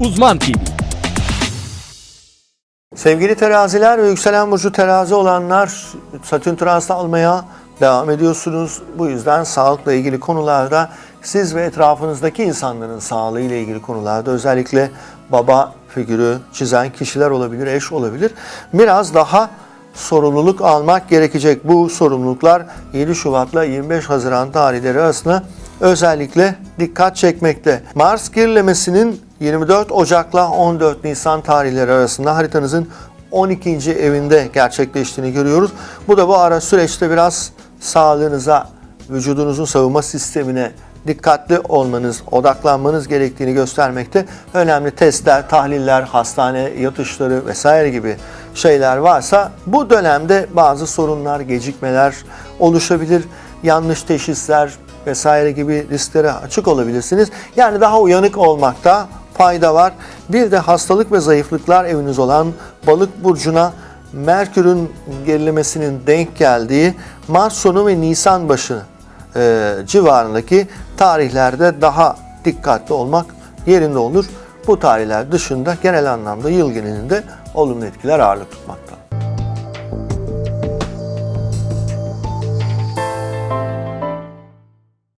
Uzman TV. Sevgili teraziler ve yükselen burcu terazi olanlar Satürn transitı almaya devam ediyorsunuz. Bu yüzden sağlıkla ilgili konularda siz ve etrafınızdaki insanların sağlığı ile ilgili konularda özellikle baba figürü çizen kişiler olabilir, eş olabilir. Biraz daha sorumluluk almak gerekecek. Bu sorumluluklar 7 Şubat'la 25 Haziran tarihleri arasında özellikle dikkat çekmekte. Mars gerilemesinin 24 Ocak'la 14 Nisan tarihleri arasında haritanızın 12. evinde gerçekleştiğini görüyoruz. Bu da bu ara süreçte biraz sağlığınıza, vücudunuzun savunma sistemine dikkatli olmanız, odaklanmanız gerektiğini göstermekte. Önemli testler, tahliller, hastane yatışları vesaire gibi şeyler varsa bu dönemde bazı sorunlar, gecikmeler oluşabilir. Yanlış teşhisler vesaire gibi risklere açık olabilirsiniz. Yani daha uyanık olmakta fayda var. Bir de hastalık ve zayıflıklar eviniz olan balık burcuna Merkür'ün gerilemesinin denk geldiği Mart sonu ve Nisan başı e, civarındaki tarihlerde daha dikkatli olmak yerinde olur. Bu tarihler dışında genel anlamda yıl genelinde olumlu etkiler ağırlık tutmakta.